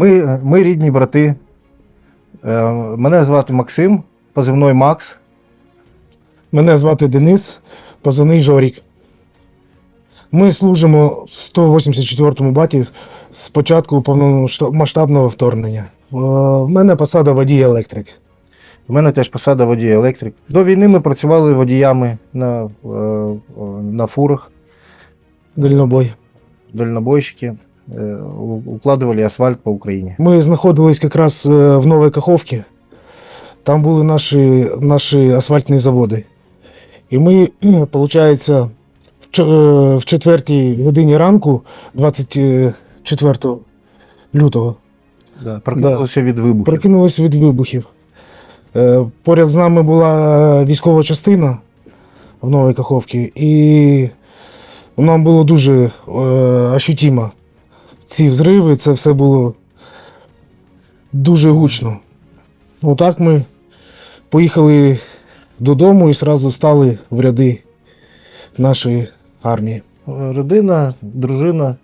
Ми, ми рідні брати. Е, Мене звати Максим, позивной Макс. Мене звати Денис, позивний Жорік. Ми служимо в 184-му баті з початку повномасштабного вторгнення. Е, В мене посада водій електрик. У мене теж посада водій електрик. До війни ми працювали водіями на, е, на фурах, Дальнобой. дальнобойщики, е, у- укладували асфальт по Україні. Ми знаходились якраз е, в Новій Каховці. Там наші асфальтні заводи. І ми, виходить, в ч- е, четвертій годині ранку, 24 лютого, Да. Прокинулися від вибухів. Прокинулися від вибухів. Поряд з нами була військова частина в Новій Каховці, і нам було дуже е, ощутимо. Ці взриви, це все було дуже гучно. Отак ми поїхали додому і одразу стали в ряди нашої армії. Родина, дружина е,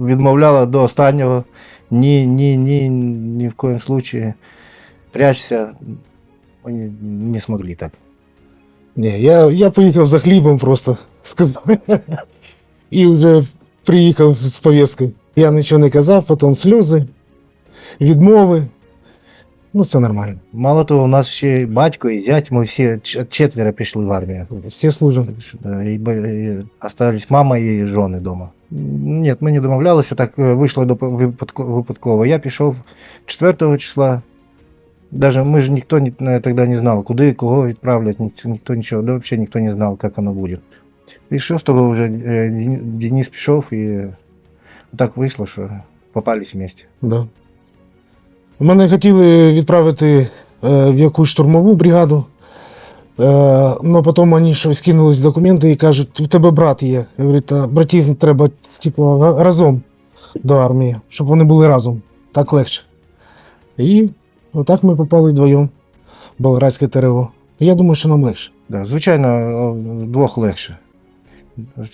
відмовляла до останнього. Ні, ні, ні, ні в коєму случаї. Прячься. Вони не змогли так. Ні, я, я поїхав за хлібом просто сказав. І вже приїхав з повісткою. Я нічого не казав, потім сльози, відмови. Ну, все нормально. Мало того, у нас ще й батько і зять, ми всі ч- четверо пішли в армію. Всі служать. Так що, да, і, ба- і остались мама і жони вдома. Ні, ми не домовлялися, так е, вийшло до випадко- випадково. Я пішов 4 числа. Даже мы же никто не, э, тогда не знал, куда и кого відправлять, ні- никто ничего, да вообще никто не знал, как оно будет. И 6 уже э, Дени- Денис пішов, і так вийшло, що попались вместе. Да. Мене хотіли відправити е, в якусь штурмову бригаду. Е, але потім вони щось кинулись документи і кажуть, у тебе брат є. Я говорю, та братів треба типу, разом до армії, щоб вони були разом. Так легше. І отак ми попали вдвоєм в Болградське ТРО. Я думаю, що нам легше. Да, звичайно, вдвох легше.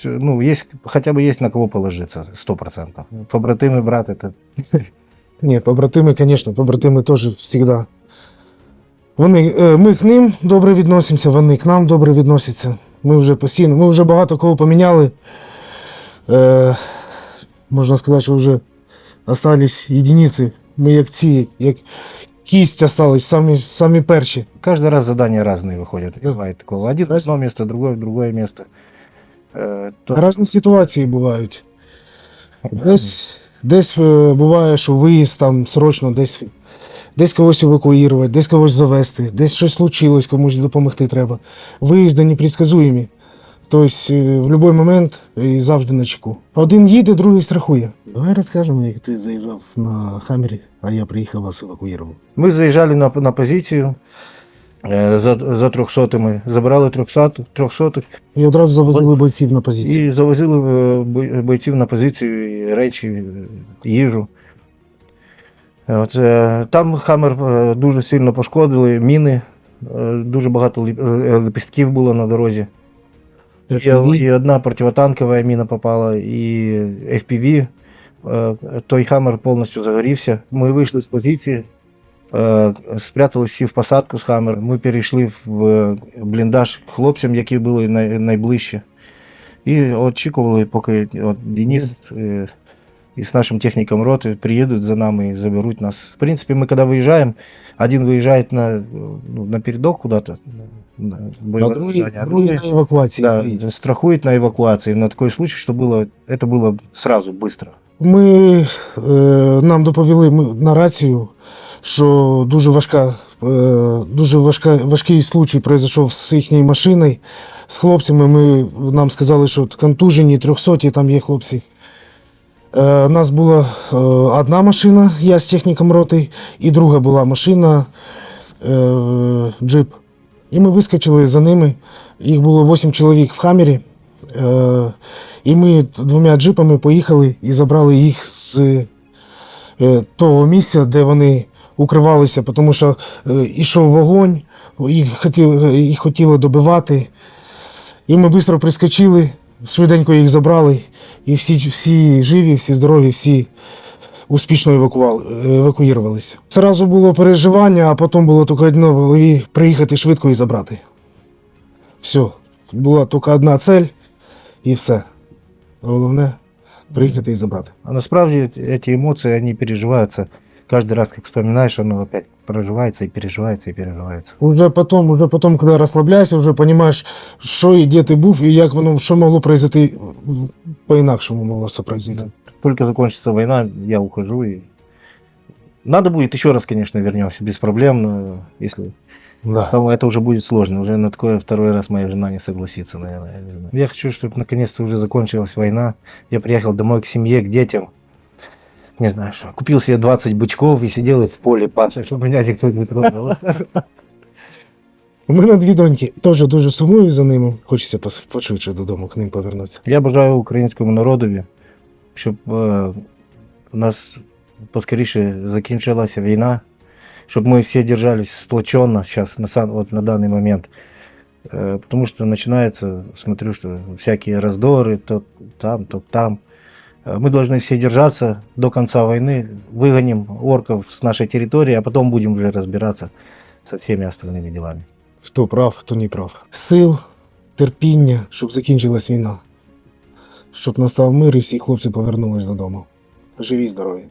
Ну, є, хоча б є на кого положитися, 100%. Побратими брати, то Ні, побратими, звісно, побратими теж завжди. Вони, е, ми к ним добре відносимося, вони к нам добре відносяться. Ми вже постійно, ми вже багато кого поміняли. Е, можна сказати, що вже остались єдиниці. Ми як ці, як кість остались, самі, самі перші. Каждый раз задания разные выходят. Да. Бывает такого. Один в Раз- одно место, другой в другое место. Э, то- Різні ситуації бувають. Десь, десь е, буває, що виїзд там срочно, десь, десь когось евакуювати, десь когось завести, десь щось случилось, комусь допомогти треба. Виїзди непредсказуємі. Тобто е, в будь-який момент і завжди на чеку. Один їде, другий страхує. Давай розкажемо, як ти заїжджав на Хаммері, а я приїхав вас евакуював. Мы заезжали на, на позицию э, за, за трехсотыми, забрали трехсот, трехсотых І одразу завозили бойців на позиції. і завозили е, бойців на позицію, і речі, е, їжу. От, е, там Хаммер е, дуже сильно пошкодили, міни, е, дуже багато е, лепістків було на дорозі. І, FPV. і одна противотанкова міна попала, і FPV. Е, Той хаммер повністю загорівся. Ми вийшли з позиції, е, спрятали всі в посадку з хаммер. Ми перейшли в е, бліндаж хлопцям, які були най- найближче. І очікували, поки от Денис е, із нашим техніком роти приїдуть за нами і заберуть нас. В принципі, ми коли виїжджаємо, один виїжджає на, ну, на передок куда-то. на А бойове другий, завдання, а другий другий- на евакуації. да, стоїть. страхует на эвакуации. На такой случай, что было, это было сразу, быстро. Ми, е, нам доповіли ми, на рацію, що дуже важка, е, дуже важка, важкий случай пройшов з їхньою машиною, з хлопцями. Ми, нам сказали, що контужені, трьохсоті, там є хлопці. Е, у нас була е, одна машина, я з техніком роти, і друга була машина е, джип. І ми вискочили за ними. Їх було 8 чоловік в хамері. Е, і ми двома джипами поїхали і забрали їх з е, того місця, де вони укривалися, тому що е, йшов вогонь, їх хотіли, їх хотіли добивати. І ми швидко прискочили, швиденько їх забрали, і всі, всі живі, всі здорові, всі успішно евакуювалися. Зразу було переживання, а потім було тільки одно в голові приїхати швидко і забрати. Все. Була тільки одна цель і все. Головне приїхати і забрати. А насправді эти эмоции, они переживаются каждый раз, как вспоминаешь, оно опять проживается и переживается и переживается. Уже потом, уже потом, коли розслабляєшся, вже розумієш, що і де ти був, і як воно, що могло произойти в- по-інакшому могло це произойти. Только закончится война, я ухожу и... Надо будет еще раз, конечно, вернемся, без проблем, но если... Да. Там это уже будет сложно, уже на такое второй раз моя жена не согласится, наверное, я не знаю. Я хочу, чтобы наконец-то уже закончилась война. Я приехал домой к семье, к детям. Не знаю что. Купил себе 20 бычков и сидел в поле пас, чтобы меня никто не трогал. У мене дві доньки. Теж дуже сумую за ними. Хочеться пос- пошвидше додому к ним повернутися. Я бажаю українському народові, щоб е, у нас поскоріше закінчилася війна, щоб мы все держались сплоченно сейчас, на, сам- вот на данный момент. Э, Потому что начинается, смотрю, что всякие раздоры, то там, то там. Э, Мы должны все держаться до конца войны, выгоним орков с нашей территории, а потом будем уже разбираться со всеми остальными делами. Хто прав, хто не прав. Сил, терпіння, щоб закінчилась війна. Щоб настав мир і всі хлопці повернулись додому. Живі, здорові.